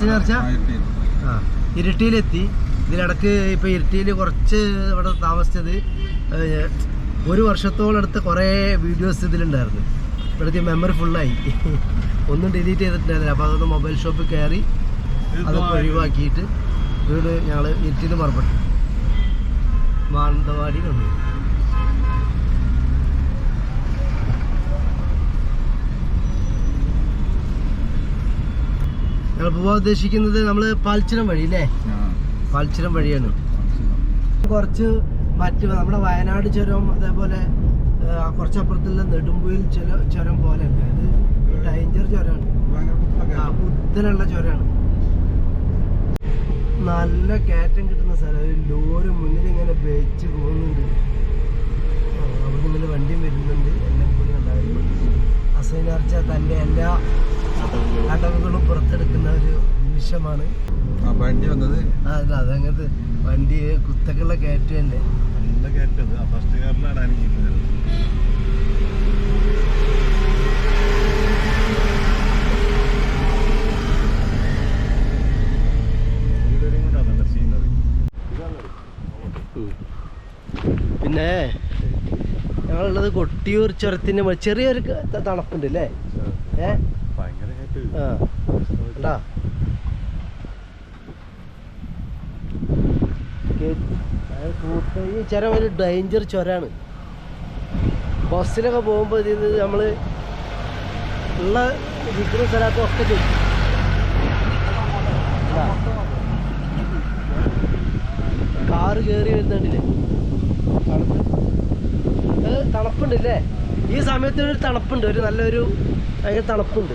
അസ്തിന് ചർച്ച ആ ഇരിട്ടിയിലെത്തി. ഇതിനിടക്ക് ഇപ്പൊ ഇരിട്ടിയിൽ കുറച്ച് ഇവിടെ താമസിച്ചത് ഒരു വർഷത്തോളം എടുത്ത കുറേ വീഡിയോസ് ഇതിലുണ്ടായിരുന്നു. ഇവിടുത്തെ മെമ്മറി ഫുള്ളായി ഒന്നും ഡിലീറ്റ് ചെയ്തിട്ടുണ്ടായിരുന്നില്ല. അപ്പോൾ അതൊന്ന് മൊബൈൽ ഷോപ്പിൽ കയറി അതൊക്കെ ഒഴിവാക്കിയിട്ട് വീട് ഞങ്ങൾ ഇരിട്ടിയിൽ മറപ്പെട്ടു മാനന്തവാടി വന്നു. പോകാൻ ഉദ്ദേശിക്കുന്നത് നമ്മൾ പാൽച്ചിരം വഴി അല്ലേ പാൽച്ചിരം വഴിയാണ്. കുറച്ച് മറ്റ് നമ്മുടെ വയനാട് ചുരം അതേപോലെ കുറച്ച് കുറച്ചപ്പുറത്തുള്ള നെടുമ്പുയിൽ ചുര ചുരം പോലെ ഉണ്ട് അത് ഡേഞ്ചർ ചുരമാണ്. ആ കുത്തനുള്ള ചുരമാണ്. നല്ല കയറ്റം കിട്ടുന്ന സ്ഥലം. ഒരു ലോറി മുന്നിൽ ഇങ്ങനെ വെച്ച് പോകുന്നുണ്ട്. അവിടെ നിന്ന് വണ്ടിയും വരുന്നുണ്ട്. എല്ലാം കൂടി ഉണ്ടായിരുന്നു അസൈനർച്ച തന്റെ എല്ലാ അടവുകളും പുറത്തെടുക്കുന്ന ഒരു നിമിഷമാണ്. വണ്ടി വന്നത്? ആ അല്ല അതങ്ങനത്തെ വണ്ടി കുത്തക്കുള്ള കയറ്റം തന്നെ നല്ല കയറ്റത് ഫസ്റ്റ് കാറിലാണ് പിന്നെ ഞങ്ങളുള്ളത് കൊട്ടിയൂർ ചുരത്തിന്റെ ചെറിയൊരു തണുപ്പുണ്ട് അല്ലേ? ഏഹ് ഭയങ്കര കയറ്റ് ആ. കണ്ടാ കേ- ഈ ചുരം ഒരു ഡേഞ്ചർ ചുരമാണ് ബസ്സിലൊക്കെ പോകുമ്പോൾ ഇതിൽ നിന്ന് നമ്മൾ ഉള്ള വിക്രം സ്ഥലത്തും ഒക്കെ ചോദിക്കും? കാറ് കയറി വരുന്നുണ്ടല്ലേ? തണുപ്പ്. അത് തണുപ്പുണ്ട് അല്ലേ? ഈ സമയത്ത് ഒരു തണുപ്പുണ്ട്. ഒരു നല്ലൊരു ഭയങ്കര തണുപ്പുണ്ട്.